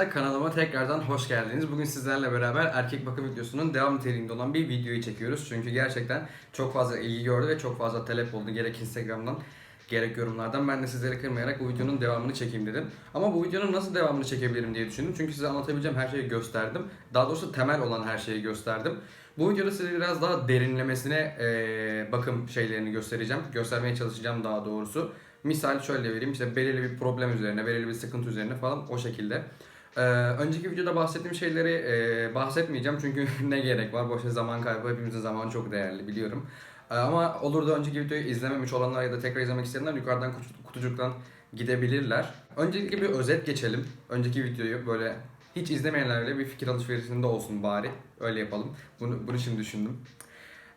arkadaşlar kanalıma tekrardan hoş geldiniz. Bugün sizlerle beraber erkek bakım videosunun devam niteliğinde olan bir videoyu çekiyoruz. Çünkü gerçekten çok fazla ilgi gördü ve çok fazla talep oldu gerek Instagram'dan gerek yorumlardan. Ben de sizleri kırmayarak bu videonun devamını çekeyim dedim. Ama bu videonun nasıl devamını çekebilirim diye düşündüm. Çünkü size anlatabileceğim her şeyi gösterdim. Daha doğrusu temel olan her şeyi gösterdim. Bu videoda size biraz daha derinlemesine eee, bakım şeylerini göstereceğim. Göstermeye çalışacağım daha doğrusu. Misal şöyle vereyim işte belirli bir problem üzerine, belirli bir sıkıntı üzerine falan o şekilde. Ee, önceki videoda bahsettiğim şeyleri e, bahsetmeyeceğim çünkü ne gerek var boşa zaman kaybı hepimizin zamanı çok değerli biliyorum. Ee, ama olur da önceki videoyu izlememiş olanlar ya da tekrar izlemek isteyenler yukarıdan kutu- kutucuktan gidebilirler. Öncelikle bir özet geçelim. Önceki videoyu böyle hiç izlemeyenler bile bir fikir alışverişinde olsun bari. Öyle yapalım. Bunu, bunu şimdi düşündüm.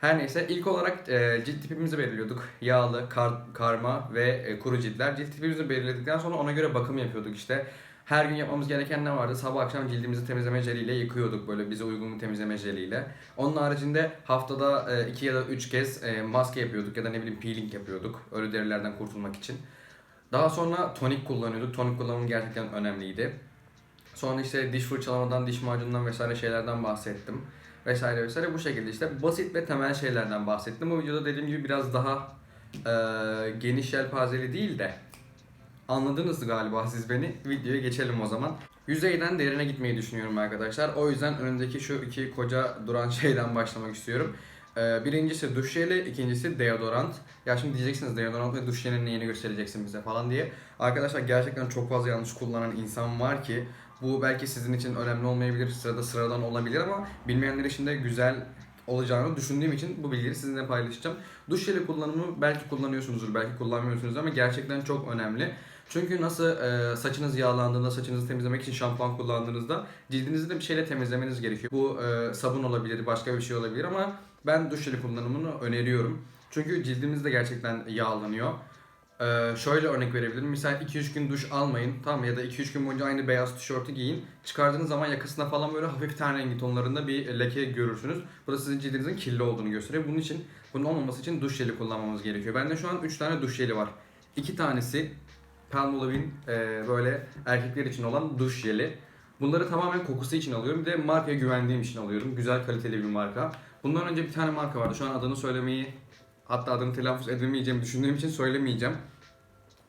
Her neyse ilk olarak e, cilt tipimizi belirliyorduk. Yağlı, kar- karma ve e, kuru ciltler. Cilt tipimizi belirledikten sonra ona göre bakım yapıyorduk işte. Her gün yapmamız gereken ne vardı? Sabah akşam cildimizi temizleme jeliyle yıkıyorduk böyle bize uygun bir temizleme jeliyle. Onun haricinde haftada 2 ya da 3 kez e, maske yapıyorduk ya da ne bileyim peeling yapıyorduk. Ölü derilerden kurtulmak için. Daha sonra tonik kullanıyorduk. Tonik kullanımı gerçekten önemliydi. Sonra işte diş fırçalamadan, diş macunundan vesaire şeylerden bahsettim. Vesaire vesaire bu şekilde işte basit ve temel şeylerden bahsettim. Bu videoda dediğim gibi biraz daha e, geniş yelpazeli değil de anladınız galiba siz beni. Videoya geçelim o zaman. Yüzeyden derine gitmeyi düşünüyorum arkadaşlar. O yüzden önündeki şu iki koca duran şeyden başlamak istiyorum. Ee, birincisi duş jeli, ikincisi deodorant. Ya şimdi diyeceksiniz deodorant ve duş jelinin neyini göstereceksin bize falan diye. Arkadaşlar gerçekten çok fazla yanlış kullanan insan var ki bu belki sizin için önemli olmayabilir, sırada sıradan olabilir ama bilmeyenler için de güzel olacağını düşündüğüm için bu bilgileri sizinle paylaşacağım. Duş jeli kullanımı belki kullanıyorsunuzdur, belki kullanmıyorsunuz ama gerçekten çok önemli. Çünkü nasıl e, saçınız yağlandığında, saçınızı temizlemek için şampuan kullandığınızda cildinizi de bir şeyle temizlemeniz gerekiyor. Bu e, sabun olabilir, başka bir şey olabilir ama ben duş jeli kullanımını öneriyorum. Çünkü cildimiz de gerçekten yağlanıyor. Ee, şöyle örnek verebilirim. Misal 2-3 gün duş almayın. Tamam ya da 2-3 gün boyunca aynı beyaz tişörtü giyin. Çıkardığınız zaman yakasına falan böyle hafif ten rengi tonlarında bir leke görürsünüz. Bu da sizin cildinizin kirli olduğunu gösteriyor. Bunun için bunun olmaması için duş jeli kullanmamız gerekiyor. Bende şu an 3 tane duş jeli var. 2 tanesi Palmolive'in e, böyle erkekler için olan duş jeli. Bunları tamamen kokusu için alıyorum. Bir de markaya güvendiğim için alıyorum. Güzel kaliteli bir marka. Bundan önce bir tane marka vardı. Şu an adını söylemeyi hatta adını telaffuz edemeyeceğimi düşündüğüm için söylemeyeceğim.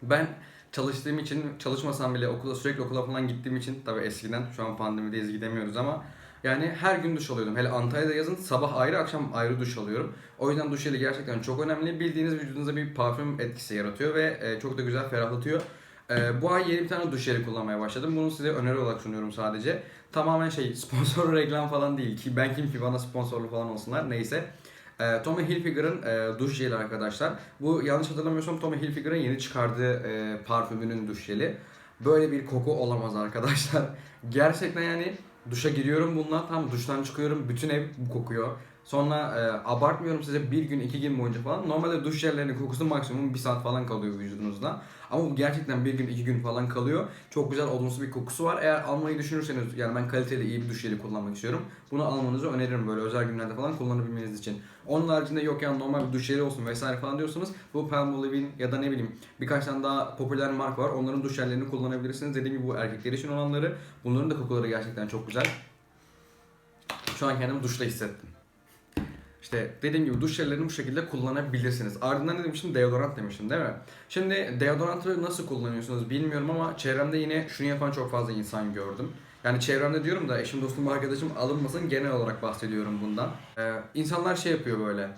Ben çalıştığım için çalışmasam bile okula sürekli okula falan gittiğim için tabii eskiden şu an pandemideyiz gidemiyoruz ama yani her gün duş alıyordum. Hele Antalya'da yazın sabah ayrı akşam ayrı duş alıyorum. O yüzden duş jeli gerçekten çok önemli. Bildiğiniz vücudunuza bir parfüm etkisi yaratıyor ve e, çok da güzel ferahlatıyor. E, bu ay yeni bir tane duş jeli kullanmaya başladım. Bunu size öneri olarak sunuyorum sadece. Tamamen şey sponsor reklam falan değil ki ben kim ki bana sponsorlu falan olsunlar neyse. E, Tommy Hilfiger'ın e, duş jeli arkadaşlar. Bu yanlış hatırlamıyorsam Tommy Hilfiger'ın yeni çıkardığı e, parfümünün duş jeli. Böyle bir koku olamaz arkadaşlar. Gerçekten yani duşa giriyorum bununla tam duştan çıkıyorum bütün ev bu kokuyor. Sonra e, abartmıyorum size bir gün iki gün boyunca falan. Normalde duş jellerinin kokusu maksimum bir saat falan kalıyor vücudunuzda. Ama bu gerçekten bir gün iki gün falan kalıyor. Çok güzel odunsu bir kokusu var. Eğer almayı düşünürseniz yani ben kaliteli iyi bir duş jeli kullanmak istiyorum. Bunu almanızı öneririm böyle özel günlerde falan kullanabilmeniz için. Onun haricinde yok yani normal bir duş jeli olsun vesaire falan diyorsanız bu Palmolive'in ya da ne bileyim birkaç tane daha popüler marka var. Onların duş jellerini kullanabilirsiniz. Dediğim gibi bu erkekler için olanları. Bunların da kokuları gerçekten çok güzel. Şu an kendimi duşta hissettim. İşte dediğim gibi duş jellerini bu şekilde kullanabilirsiniz. Ardından ne demiştim? Deodorant demiştim değil mi? Şimdi deodorantı nasıl kullanıyorsunuz bilmiyorum ama çevremde yine şunu yapan çok fazla insan gördüm. Yani çevremde diyorum da eşim dostum arkadaşım alınmasın genel olarak bahsediyorum bundan. Ee, insanlar şey yapıyor böyle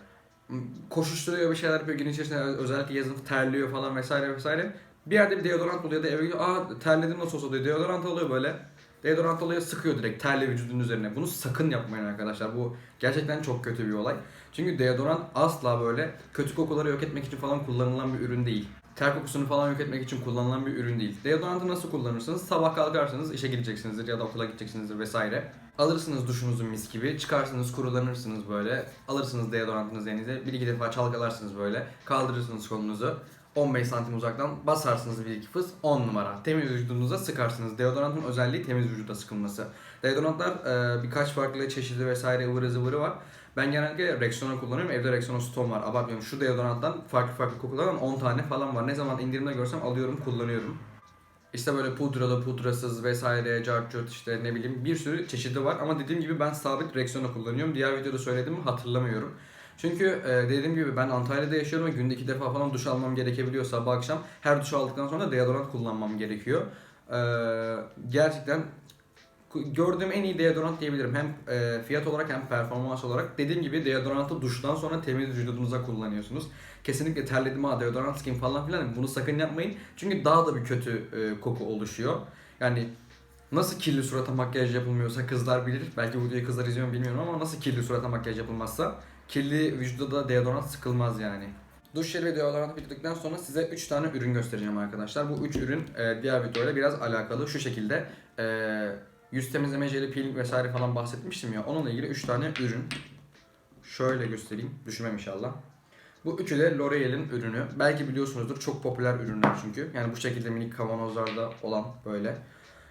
koşuşturuyor bir şeyler yapıyor gün içerisinde özellikle yazın terliyor falan vesaire vesaire. Bir yerde bir deodorant buluyor da eve gidiyor. Aa terledim nasıl olsa diyor. Deodorant alıyor böyle. Deodorant alıyor sıkıyor direkt terli vücudun üzerine. Bunu sakın yapmayın arkadaşlar. Bu gerçekten çok kötü bir olay. Çünkü deodorant asla böyle kötü kokuları yok etmek için falan kullanılan bir ürün değil. Ter kokusunu falan yok etmek için kullanılan bir ürün değil. Deodorantı nasıl kullanırsınız? Sabah kalkarsanız işe gideceksinizdir ya da okula gideceksinizdir vesaire. Alırsınız duşunuzu mis gibi, çıkarsınız kurulanırsınız böyle. Alırsınız deodorantınızı elinize, bir iki defa çalkalarsınız böyle. Kaldırırsınız kolunuzu. 15 santim uzaktan basarsınız bir iki fıs 10 numara. Temiz vücudunuza sıkarsınız. Deodorantın özelliği temiz vücuda sıkılması. Deodorantlar e, birkaç farklı çeşidi vesaire ıvırı zıvırı var. Ben genellikle Rexona kullanıyorum. Evde Rexona Stone var. Abartmıyorum. Şu deodoranttan farklı farklı kokulardan 10 tane falan var. Ne zaman indirimde görsem alıyorum kullanıyorum. İşte böyle pudralı, pudrasız vesaire, carcut işte ne bileyim bir sürü çeşidi var. Ama dediğim gibi ben sabit Rexona kullanıyorum. Diğer videoda söyledim mi hatırlamıyorum. Çünkü e, dediğim gibi ben Antalya'da yaşıyorum ve günde iki defa falan duş almam gerekebiliyor sabah akşam. Her duş aldıktan sonra deodorant kullanmam gerekiyor. E, gerçekten gördüğüm en iyi deodorant diyebilirim. Hem e, fiyat olarak hem performans olarak. Dediğim gibi deodorantı duştan sonra temiz vücudunuza kullanıyorsunuz. Kesinlikle terledim ha deodorant skin falan filan bunu sakın yapmayın. Çünkü daha da bir kötü e, koku oluşuyor. Yani nasıl kirli surata makyaj yapılmıyorsa kızlar bilir. Belki bu videoyu kızlar izliyor bilmiyorum ama nasıl kirli surata makyaj yapılmazsa kirli vücuda da deodorant sıkılmaz yani. Duş jeli ve deodorant bitirdikten sonra size 3 tane ürün göstereceğim arkadaşlar. Bu 3 ürün e, diğer videoyla biraz alakalı. Şu şekilde e, yüz temizleme jeli, peeling vesaire falan bahsetmiştim ya. Onunla ilgili 3 tane ürün. Şöyle göstereyim. Düşmem inşallah. Bu üçü de L'Oreal'in ürünü. Belki biliyorsunuzdur çok popüler ürünler çünkü. Yani bu şekilde minik kavanozlarda olan böyle.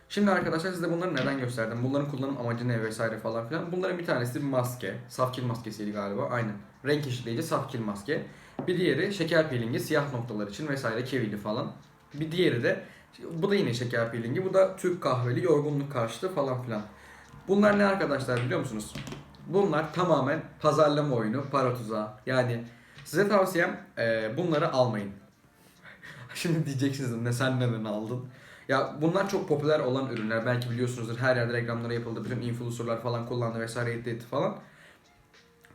Şimdi arkadaşlar size bunları neden gösterdim? Bunların kullanım amacı ne vesaire falan filan. Bunların bir tanesi bir maske. Saf kil maskesiydi galiba. Aynen. Renk eşitleyici saf kil maske. Bir diğeri şeker peelingi siyah noktalar için vesaire kevili falan. Bir diğeri de bu da yine şeker peelingi. Bu da Türk kahveli yorgunluk karşıtı falan filan. Bunlar ne arkadaşlar biliyor musunuz? Bunlar tamamen pazarlama oyunu, para tuzağı. Yani size tavsiyem e, bunları almayın. Şimdi diyeceksiniz ne sen neden aldın? Ya bunlar çok popüler olan ürünler. Belki biliyorsunuzdur her yerde reklamları yapıldı. Bütün influencerlar falan kullandı vesaire etti etti falan.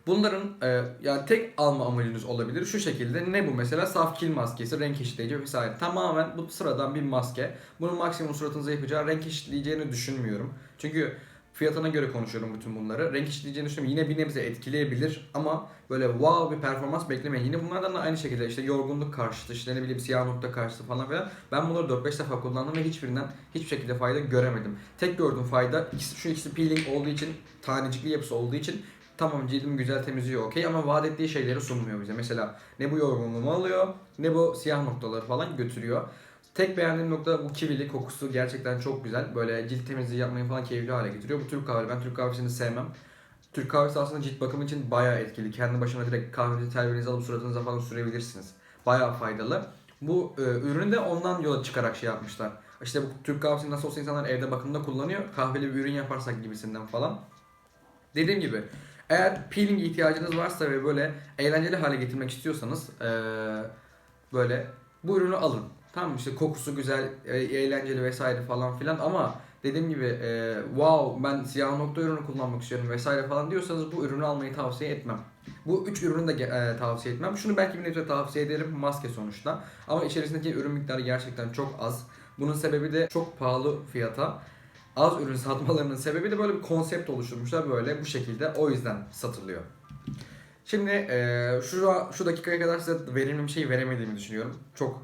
Bunların e, yani tek alma amacınız olabilir şu şekilde. Ne bu mesela? Saf kil maskesi, renk eşitleyici vesaire. Tamamen bu sıradan bir maske. Bunun maksimum suratınıza yapacağı renk eşitleyeceğini düşünmüyorum. Çünkü fiyatına göre konuşuyorum bütün bunları. Renk eşitleyeceğini düşünmüyorum. Yine bir nebze etkileyebilir ama böyle wow bir performans beklemeyin. Yine bunlardan da aynı şekilde işte yorgunluk karşıtı, işte ne bileyim siyah nokta karşıtı falan filan. Ben bunları 4-5 defa kullandım ve hiçbirinden hiçbir şekilde fayda göremedim. Tek gördüğüm fayda ikisi, şu ikisi peeling olduğu için, tanecikli yapısı olduğu için Tamam cildim güzel temizliyor okey ama vaat ettiği şeyleri sunmuyor bize. Mesela ne bu yorgunluğumu alıyor ne bu siyah noktaları falan götürüyor. Tek beğendiğim nokta bu kivili kokusu gerçekten çok güzel. Böyle cilt temizliği yapmayı falan keyifli hale getiriyor. Bu Türk kahve. Ben Türk kahvesini sevmem. Türk kahvesi aslında cilt bakımı için bayağı etkili. Kendi başına direkt kahvenizi telvenizi alıp suratınıza falan sürebilirsiniz. Bayağı faydalı. Bu e, ürünü de ondan yola çıkarak şey yapmışlar. İşte bu Türk kahvesini nasıl olsa insanlar evde bakımda kullanıyor. Kahveli bir ürün yaparsak gibisinden falan. Dediğim gibi eğer peeling ihtiyacınız varsa ve böyle eğlenceli hale getirmek istiyorsanız eee, böyle bu ürünü alın. Tamam işte kokusu güzel, e- eğlenceli vesaire falan filan ama dediğim gibi eee, wow ben siyah nokta ürünü kullanmak istiyorum vesaire falan diyorsanız bu ürünü almayı tavsiye etmem. Bu üç ürünü de e, tavsiye etmem. Şunu belki bir nebze tavsiye ederim maske sonuçta. Ama içerisindeki ürün miktarı gerçekten çok az. Bunun sebebi de çok pahalı fiyata az ürün satmalarının sebebi de böyle bir konsept oluşturmuşlar böyle bu şekilde o yüzden satılıyor. Şimdi eee, şu şu dakikaya kadar size verimli bir şey veremediğimi düşünüyorum. Çok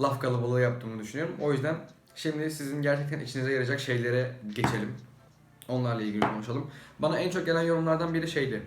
laf kalabalığı yaptığımı düşünüyorum. O yüzden şimdi sizin gerçekten içinize yarayacak şeylere geçelim. Onlarla ilgili konuşalım. Bana en çok gelen yorumlardan biri şeydi.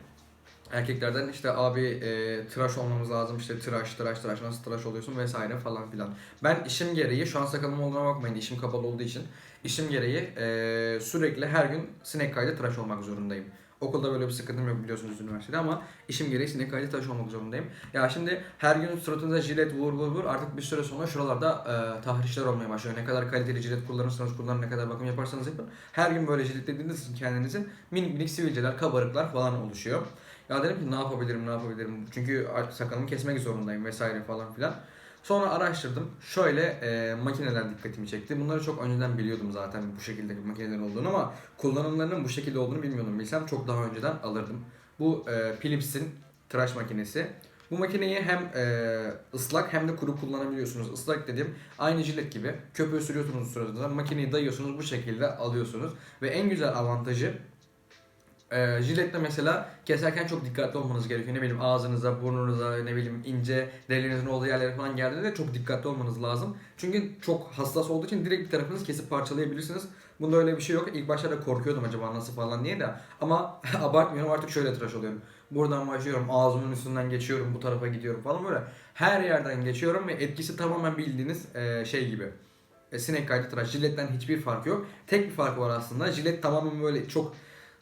Erkeklerden işte abi e, tıraş olmamız lazım işte tıraş tıraş tıraş nasıl tıraş oluyorsun vesaire falan filan. Ben işim gereği şu an sakalım olduğuna bakmayın işim kapalı olduğu için işim gereği e, sürekli her gün sinek kaydı tıraş olmak zorundayım. Okulda böyle bir sıkıntım yok biliyorsunuz üniversitede ama işim gereği sinek kaydı tıraş olmak zorundayım. Ya şimdi her gün suratınıza jilet vur vur vur artık bir süre sonra şuralarda e, tahrişler olmaya başlıyor. Ne kadar kaliteli jilet kullanırsanız kullanın ne kadar bakım yaparsanız yapın. Her gün böyle jiletlediğiniz için kendinizi minik minik sivilceler, kabarıklar falan oluşuyor. Ya dedim ki ne yapabilirim ne yapabilirim çünkü sakalımı kesmek zorundayım vesaire falan filan. Sonra araştırdım. Şöyle e, makineler dikkatimi çekti. Bunları çok önceden biliyordum zaten bu şekilde makineler olduğunu ama kullanımlarının bu şekilde olduğunu bilmiyordum. Bilsem çok daha önceden alırdım. Bu e, Philips'in tıraş makinesi. Bu makineyi hem e, ıslak hem de kuru kullanabiliyorsunuz. Islak dediğim aynı jilet gibi. Köpüğü sürüyorsunuz suratınıza, makineyi dayıyorsunuz bu şekilde alıyorsunuz. Ve en güzel avantajı ee, jiletle mesela keserken çok dikkatli olmanız gerekiyor. Ne bileyim ağzınıza, burnunuza, ne bileyim ince derilerinizin olduğu yerlere falan geldiğinde de çok dikkatli olmanız lazım. Çünkü çok hassas olduğu için direkt bir tarafınızı kesip parçalayabilirsiniz. Bunda öyle bir şey yok. İlk başta da korkuyordum acaba nasıl falan diye de. Ama abartmıyorum artık şöyle tıraş oluyorum. Buradan başlıyorum, ağzımın üstünden geçiyorum, bu tarafa gidiyorum falan böyle. Her yerden geçiyorum ve etkisi tamamen bildiğiniz e, şey gibi. E, sinek kaydı tıraş. Jiletten hiçbir fark yok. Tek bir farkı var aslında. Jilet tamamen böyle çok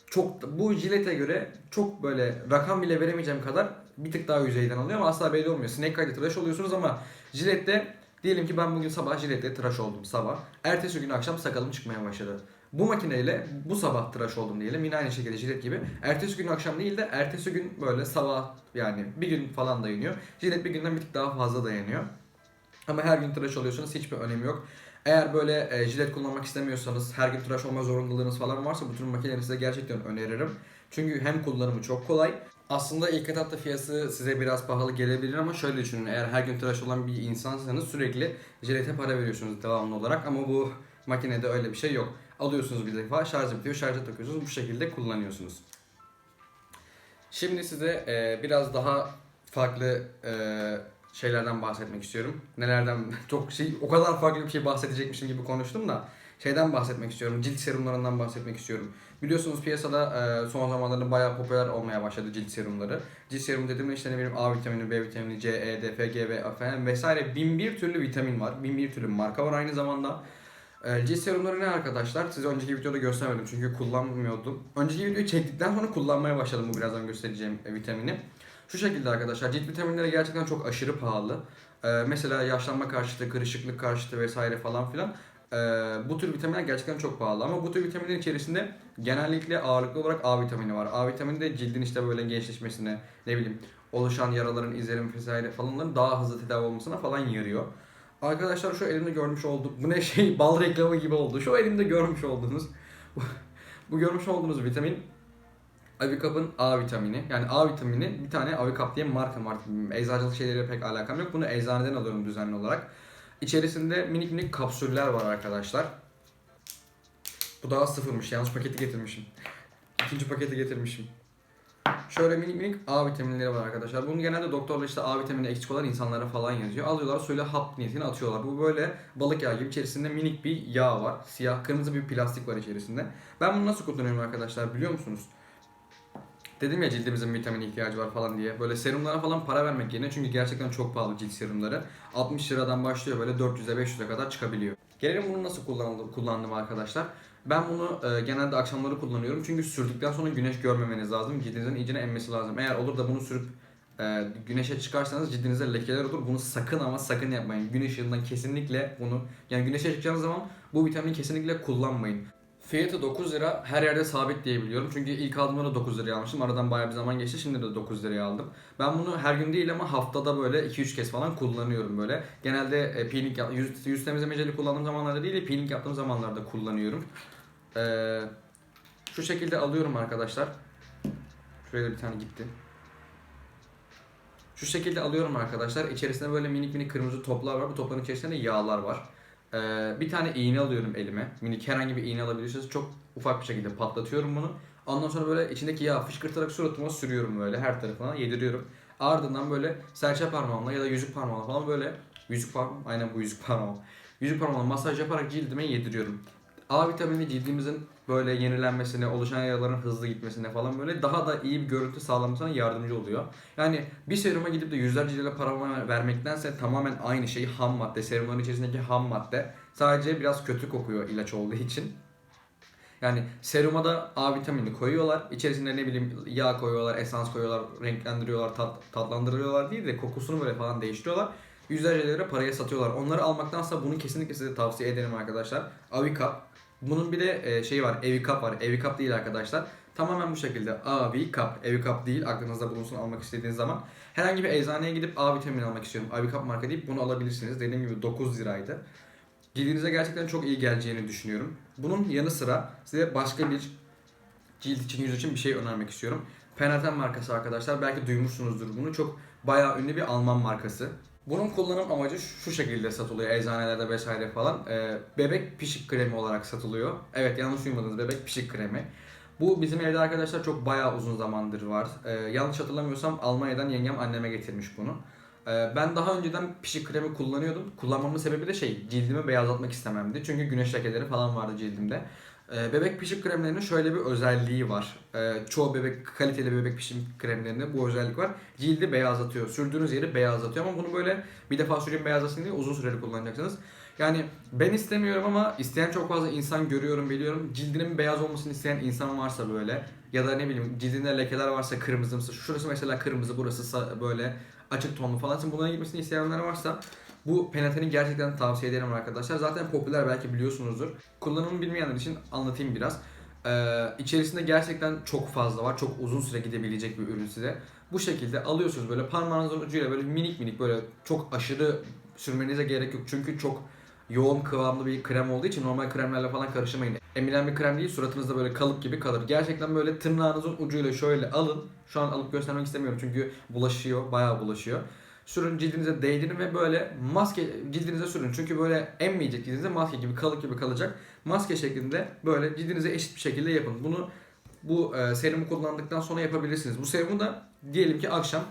çok bu jilete göre çok böyle rakam bile veremeyeceğim kadar bir tık daha yüzeyden alıyor ama asla belli olmuyor. Sinek kaydı tıraş oluyorsunuz ama jilette Diyelim ki ben bugün sabah jiletle tıraş oldum sabah. Ertesi gün akşam sakalım çıkmaya başladı. Bu makineyle bu sabah tıraş oldum diyelim. Yine aynı şekilde jilet gibi. Ertesi gün akşam değil de ertesi gün böyle sabah yani bir gün falan dayanıyor. Jilet bir günden bir tık daha fazla dayanıyor. Ama her gün tıraş oluyorsanız hiçbir önemi yok. Eğer böyle e, jilet kullanmak istemiyorsanız, her gün tıraş olma zorunluluğunuz falan varsa bu tür makineleri size gerçekten öneririm. Çünkü hem kullanımı çok kolay. Aslında ilk etapta fiyatı size biraz pahalı gelebilir ama şöyle düşünün. Eğer her gün tıraş olan bir insansanız sürekli jilete para veriyorsunuz devamlı olarak ama bu makinede öyle bir şey yok. Alıyorsunuz bir defa, şarj bitiyor, şarja takıyorsunuz, bu şekilde kullanıyorsunuz. Şimdi size e, biraz daha farklı e, şeylerden bahsetmek istiyorum. Nelerden çok şey o kadar farklı bir şey bahsedecekmişim gibi konuştum da şeyden bahsetmek istiyorum. Cilt serumlarından bahsetmek istiyorum. Biliyorsunuz piyasada e, son zamanlarda bayağı popüler olmaya başladı cilt serumları. Cilt serum dediğimde işte ne bileyim A vitamini, B vitamini, C, E, D, F, G, B, falan vesaire bin bir türlü vitamin var. Bin bir türlü marka var aynı zamanda. E, cilt serumları ne arkadaşlar? Size önceki videoda göstermedim çünkü kullanmıyordum. Önceki videoyu çektikten sonra kullanmaya başladım bu birazdan göstereceğim e, vitamini. Şu şekilde arkadaşlar cilt vitaminleri gerçekten çok aşırı pahalı. Ee, mesela yaşlanma karşıtı, kırışıklık karşıtı vesaire falan filan. Ee, bu tür vitaminler gerçekten çok pahalı ama bu tür vitaminlerin içerisinde genellikle ağırlıklı olarak A vitamini var. A vitamini de cildin işte böyle gençleşmesine, ne bileyim oluşan yaraların, izlerin vesaire falanların daha hızlı tedavi olmasına falan yarıyor. Arkadaşlar şu elimde görmüş olduk. Bu ne şey bal reklamı gibi oldu. Şu elimde görmüş olduğunuz bu görmüş olduğunuz vitamin Avicap'ın A vitamini. Yani A vitamini bir tane Avicap diye marka var. Eczacılık şeyleriyle pek alakam yok. Bunu eczaneden alıyorum düzenli olarak. İçerisinde minik minik kapsüller var arkadaşlar. Bu daha sıfırmış. Yanlış paketi getirmişim. İkinci paketi getirmişim. Şöyle minik minik A vitaminleri var arkadaşlar. Bunu genelde doktorlar işte A vitamini eksik olan insanlara falan yazıyor. Alıyorlar şöyle hap niyetine atıyorlar. Bu böyle balık yağı gibi içerisinde minik bir yağ var. Siyah kırmızı bir plastik var içerisinde. Ben bunu nasıl kullanıyorum arkadaşlar biliyor musunuz? Dedim ya cildimizin vitamin ihtiyacı var falan diye. Böyle serumlara falan para vermek yerine çünkü gerçekten çok pahalı cilt serumları. 60 liradan başlıyor böyle 400'e 500'e kadar çıkabiliyor. Gelelim bunu nasıl kullandım, kullandım arkadaşlar. Ben bunu e, genelde akşamları kullanıyorum çünkü sürdükten sonra güneş görmemeniz lazım. Cildinizin iyicene emmesi lazım. Eğer olur da bunu sürüp e, güneşe çıkarsanız cildinize lekeler olur. Bunu sakın ama sakın yapmayın. Güneş ışığından kesinlikle bunu yani güneşe çıkacağınız zaman bu vitamini kesinlikle kullanmayın. Fiyatı 9 lira her yerde sabit diye biliyorum. Çünkü ilk aldığımda da 9 liraya almıştım. Aradan bayağı bir zaman geçti. Şimdi de 9 liraya aldım. Ben bunu her gün değil ama haftada böyle 2-3 kez falan kullanıyorum böyle. Genelde e, peeling yüz, yüz temizlemeceli kullandığım zamanlarda değil de peeling yaptığım zamanlarda kullanıyorum. Ee, şu şekilde alıyorum arkadaşlar. Da bir tane gitti. Şu şekilde alıyorum arkadaşlar. İçerisinde böyle minik minik kırmızı toplar var. Bu topların içerisinde de yağlar var. Ee, bir tane iğne alıyorum elime. Minik herhangi bir iğne alabilirsiniz. Çok ufak bir şekilde patlatıyorum bunu. Ondan sonra böyle içindeki yağı fışkırtarak suratıma sürüyorum böyle her tarafına yediriyorum. Ardından böyle serçe parmağımla ya da yüzük parmağımla falan böyle yüzük parmağım aynen bu yüzük parmağım. Yüzük parmağımla masaj yaparak cildime yediriyorum. A vitamini cildimizin böyle yenilenmesine, oluşan yaraların hızlı gitmesine falan böyle daha da iyi bir görüntü sağlamasına yardımcı oluyor. Yani bir seruma gidip de yüzlerce lira para vermektense tamamen aynı şey ham madde, serumların içerisindeki ham madde sadece biraz kötü kokuyor ilaç olduğu için. Yani seruma da A vitamini koyuyorlar. İçerisinde ne bileyim yağ koyuyorlar, esans koyuyorlar, renklendiriyorlar, tat, tatlandırıyorlar değil de kokusunu böyle falan değiştiriyorlar. Yüzlerce lira paraya satıyorlar. Onları almaktansa bunu kesinlikle size tavsiye ederim arkadaşlar. Avicap. Bunun bir de e, şey var, Evicap var. Evicap değil arkadaşlar. Tamamen bu şekilde Avicap. Evicap değil aklınızda bulunsun almak istediğiniz zaman. Herhangi bir eczaneye gidip A vitamini almak istiyorum. Avicap marka deyip bunu alabilirsiniz. Dediğim gibi 9 liraydı. Cildinize gerçekten çok iyi geleceğini düşünüyorum. Bunun yanı sıra size başka bir cilt için, yüz için bir şey önermek istiyorum. Penaten markası arkadaşlar. Belki duymuşsunuzdur bunu. Çok bayağı ünlü bir Alman markası. Bunun kullanım amacı şu şekilde satılıyor eczanelerde vesaire falan. Ee, bebek pişik kremi olarak satılıyor. Evet yanlış duymadınız bebek pişik kremi. Bu bizim evde arkadaşlar çok bayağı uzun zamandır var. Ee, yanlış hatırlamıyorsam Almanya'dan yengem anneme getirmiş bunu. Ee, ben daha önceden pişik kremi kullanıyordum. Kullanmamın sebebi de şey cildimi beyazlatmak istememdi. Çünkü güneş lekeleri falan vardı cildimde. Ee, bebek pişik kremlerinin şöyle bir özelliği var. Ee, çoğu bebek kaliteli bebek pişik kremlerinde bu özellik var. Cildi beyazlatıyor. Sürdüğünüz yeri beyazlatıyor ama bunu böyle bir defa süreyim beyazlasın diye uzun süreli kullanacaksınız. Yani ben istemiyorum ama isteyen çok fazla insan görüyorum biliyorum. Cildinin beyaz olmasını isteyen insan varsa böyle ya da ne bileyim cildinde lekeler varsa kırmızımsı. Şurası mesela kırmızı burası böyle açık tonlu falan. Şimdi bunların gitmesini isteyenler varsa Bu Peneteni gerçekten tavsiye ederim arkadaşlar. Zaten popüler belki biliyorsunuzdur. Kullanımını bilmeyenler için anlatayım biraz. Ee, içerisinde gerçekten çok fazla var. Çok uzun süre gidebilecek bir ürün size. Bu şekilde alıyorsunuz böyle parmağınızın ucuyla böyle minik minik böyle çok aşırı sürmenize gerek yok. Çünkü çok yoğun kıvamlı bir krem olduğu için normal kremlerle falan karıştırmayın. Emilen bir krem değil suratınızda böyle kalıp gibi kalır. Gerçekten böyle tırnağınızın ucuyla şöyle alın. Şu an alıp göstermek istemiyorum çünkü bulaşıyor, bayağı bulaşıyor. Sürün cildinize değdirin ve böyle maske cildinize sürün. Çünkü böyle emmeyecek cildinize maske gibi kalıp gibi kalacak. Maske şeklinde böyle cildinize eşit bir şekilde yapın. Bunu bu e, serumu kullandıktan sonra yapabilirsiniz. Bu serumu da diyelim ki akşam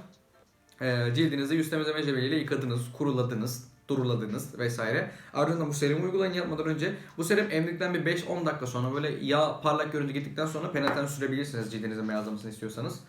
e, cildinizi yüz temizleme jeliyle yıkadınız, kuruladınız, duruladınız vesaire. Ardından bu serumu uygulayın yatmadan önce. Bu serum emdikten bir 5-10 dakika sonra böyle yağ parlak görüntü gittikten sonra penetrant sürebilirsiniz cildinizin beyazlamasını istiyorsanız.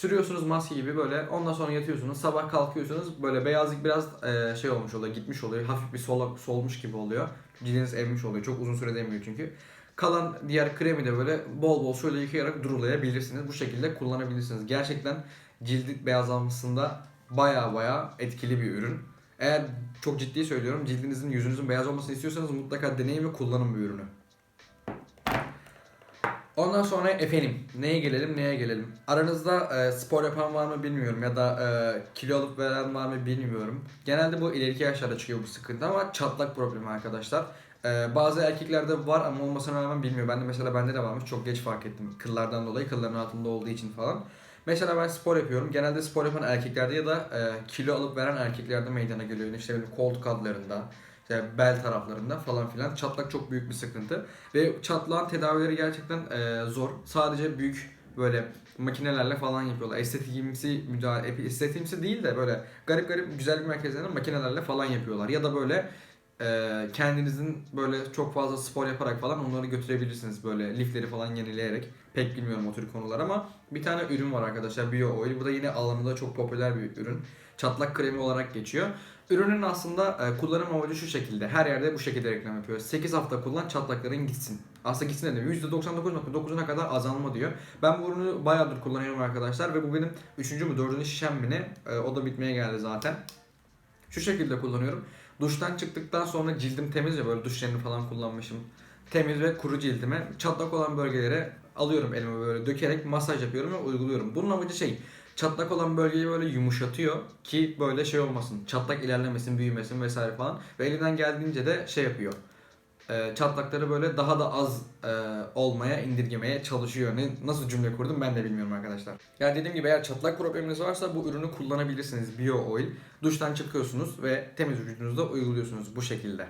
Sürüyorsunuz maske gibi böyle ondan sonra yatıyorsunuz sabah kalkıyorsunuz böyle beyazlık biraz e, şey olmuş oluyor gitmiş oluyor hafif bir sola, solmuş gibi oluyor. Cildiniz emmiş oluyor çok uzun sürede emiyor çünkü. Kalan diğer kremi de böyle bol bol şöyle yıkayarak durulayabilirsiniz bu şekilde kullanabilirsiniz. Gerçekten cildi beyazlanmasında baya baya etkili bir ürün. Eğer çok ciddi söylüyorum cildinizin yüzünüzün beyaz olmasını istiyorsanız mutlaka deneyin ve kullanın bu ürünü. Ondan sonra efendim neye gelelim neye gelelim. Aranızda e, spor yapan var mı bilmiyorum ya da e, kilo alıp veren var mı bilmiyorum. Genelde bu ileriki yaşlarda çıkıyor bu sıkıntı ama çatlak problemi arkadaşlar. E, bazı erkeklerde var ama olmasına rağmen bilmiyor. Ben de mesela bende de varmış çok geç fark ettim kıllardan dolayı kılların altında olduğu için falan. Mesela ben spor yapıyorum. Genelde spor yapan erkeklerde ya da e, kilo alıp veren erkeklerde meydana geliyor. İşte benim koltuk adlarında, işte bel taraflarında falan filan. Çatlak çok büyük bir sıkıntı. Ve çatlağın tedavileri gerçekten e, zor. Sadece büyük böyle makinelerle falan yapıyorlar. Estetikimsi müdahale, estetikimsi değil de böyle garip garip güzellik merkezlerinde makinelerle falan yapıyorlar. Ya da böyle e, kendinizin böyle çok fazla spor yaparak falan onları götürebilirsiniz böyle lifleri falan yenileyerek. Pek bilmiyorum o tür konular ama bir tane ürün var arkadaşlar Bio Oil. Bu da yine alanında çok popüler bir ürün. Çatlak kremi olarak geçiyor. Ürünün aslında e, kullanım amacı şu şekilde. Her yerde bu şekilde reklam yapıyor. 8 hafta kullan çatlakların gitsin. Aslında gitsin dedim. %99.9'una kadar azalma diyor. Ben bu ürünü bayağıdır kullanıyorum arkadaşlar ve bu benim 3. mü 4. şişem mi ne? E, o da bitmeye geldi zaten. Şu şekilde kullanıyorum. Duştan çıktıktan sonra cildim temiz ya böyle duş jelini falan kullanmışım. Temiz ve kuru cildime çatlak olan bölgelere alıyorum elime böyle dökerek masaj yapıyorum ve uyguluyorum. Bunun amacı şey çatlak olan bölgeyi böyle yumuşatıyor ki böyle şey olmasın. Çatlak ilerlemesin, büyümesin vesaire falan. Ve elinden geldiğince de şey yapıyor. E, çatlakları böyle daha da az e, olmaya, indirgemeye çalışıyor. Ne, nasıl cümle kurdum ben de bilmiyorum arkadaşlar. Yani dediğim gibi eğer çatlak probleminiz varsa bu ürünü kullanabilirsiniz. Bio Oil. Duştan çıkıyorsunuz ve temiz vücudunuzda uyguluyorsunuz bu şekilde.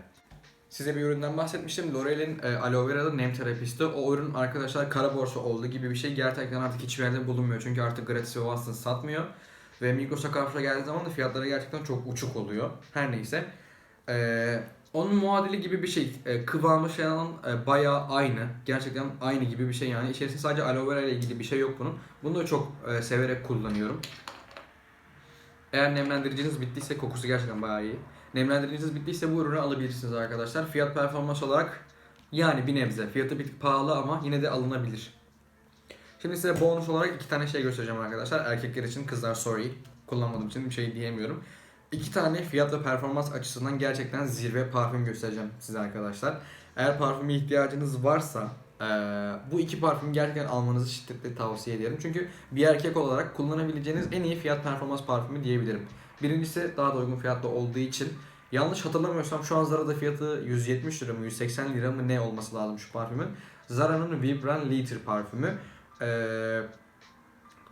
Size bir üründen bahsetmiştim. L'Oreal'in e, Aloe Vera'da nem terapisti. O ürün arkadaşlar kara borsa olduğu gibi bir şey. Gerçekten artık hiçbir yerde bulunmuyor. Çünkü artık gratis ve Watson satmıyor. Ve Migros'a Carrefour'a geldiği zaman da fiyatları gerçekten çok uçuk oluyor. Her neyse. Ee, onun muadili gibi bir şey. E, kıvamı şey alan e, bayağı aynı. Gerçekten aynı gibi bir şey yani. İçerisinde sadece aloe vera ile ilgili bir şey yok bunun. Bunu da çok e, severek kullanıyorum. Eğer nemlendiriciniz bittiyse kokusu gerçekten bayağı iyi. Nemlendiriciniz bittiyse bu ürünü alabilirsiniz arkadaşlar. Fiyat performans olarak yani bir nebze. Fiyatı bir tık pahalı ama yine de alınabilir. Şimdi size bonus olarak iki tane şey göstereceğim arkadaşlar. Erkekler için kızlar sorry. Kullanmadığım için bir şey diyemiyorum. İki tane fiyat ve performans açısından gerçekten zirve parfüm göstereceğim size arkadaşlar. Eğer parfüme ihtiyacınız varsa eee, bu iki parfümü gerçekten almanızı şiddetle tavsiye ederim. Çünkü bir erkek olarak kullanabileceğiniz en iyi fiyat performans parfümü diyebilirim. Birincisi daha da uygun fiyatlı olduğu için yanlış hatırlamıyorsam şu an Zara'da fiyatı 170 lira mı 180 lira mı ne olması lazım şu parfümün. Zara'nın Vibran Liter parfümü. Eee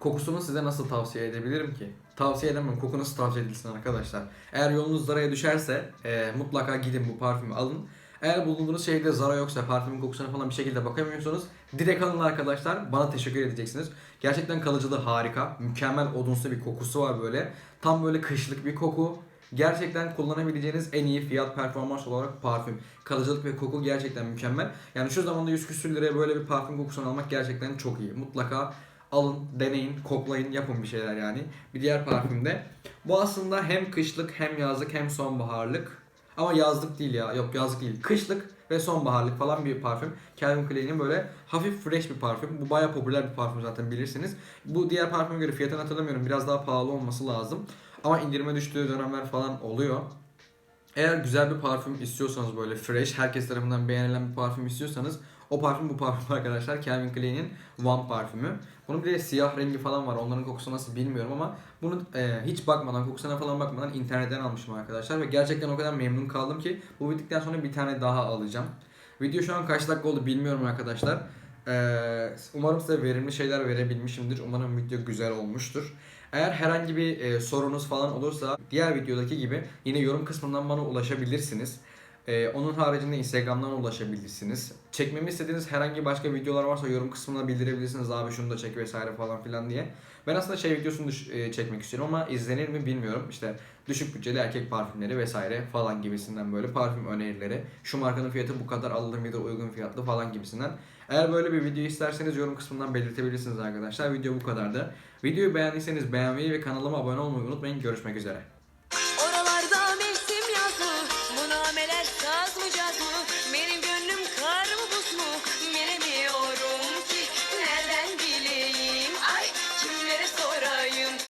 kokusunu size nasıl tavsiye edebilirim ki? Tavsiye edemem. Koku nasıl tavsiye edilsin arkadaşlar? Eğer yolunuz Zara'ya düşerse e, mutlaka gidin bu parfümü alın. Eğer bulunduğunuz şehirde Zara yoksa parfümün kokusuna falan bir şekilde bakamıyorsanız direkt alın arkadaşlar. Bana teşekkür edeceksiniz. Gerçekten kalıcılığı harika. Mükemmel odunsu bir kokusu var böyle. Tam böyle kışlık bir koku. Gerçekten kullanabileceğiniz en iyi fiyat performans olarak parfüm. Kalıcılık ve koku gerçekten mükemmel. Yani şu zamanda 100 küsür liraya böyle bir parfüm kokusunu almak gerçekten çok iyi. Mutlaka alın, deneyin, koklayın, yapın bir şeyler yani. Bir diğer parfümde. Bu aslında hem kışlık hem yazlık hem sonbaharlık. Ama yazlık değil ya. Yok yazlık değil. Kışlık ve sonbaharlık falan bir parfüm. Calvin Klein'in böyle hafif fresh bir parfüm. Bu baya popüler bir parfüm zaten bilirsiniz. Bu diğer parfüme göre fiyatını hatırlamıyorum. Biraz daha pahalı olması lazım. Ama indirime düştüğü dönemler falan oluyor. Eğer güzel bir parfüm istiyorsanız böyle fresh, herkes tarafından beğenilen bir parfüm istiyorsanız o parfüm bu parfüm arkadaşlar. Calvin Klein'in One parfümü. Bunun bir de siyah rengi falan var. Onların kokusu nasıl bilmiyorum ama bunu e, hiç bakmadan, kokusuna falan bakmadan internetten almışım arkadaşlar. Ve gerçekten o kadar memnun kaldım ki bu bittikten sonra bir tane daha alacağım. Video şu an kaç dakika oldu bilmiyorum arkadaşlar. Ee, umarım size verimli şeyler verebilmişimdir. Umarım video güzel olmuştur. Eğer herhangi bir e, sorunuz falan olursa diğer videodaki gibi yine yorum kısmından bana ulaşabilirsiniz. Ee, onun haricinde Instagram'dan ulaşabilirsiniz. Çekmemi istediğiniz herhangi başka videolar varsa yorum kısmına bildirebilirsiniz. Abi şunu da çek vesaire falan filan diye. Ben aslında şey videosunu e, çekmek istiyorum ama izlenir mi bilmiyorum. İşte düşük bütçeli erkek parfümleri vesaire falan gibisinden böyle parfüm önerileri. Şu markanın fiyatı bu kadar alınır mıydı uygun fiyatlı falan gibisinden. Eğer böyle bir video isterseniz yorum kısmından belirtebilirsiniz arkadaşlar. Video bu kadardı. Videoyu beğendiyseniz beğenmeyi ve kanalıma abone olmayı unutmayın. Görüşmek üzere.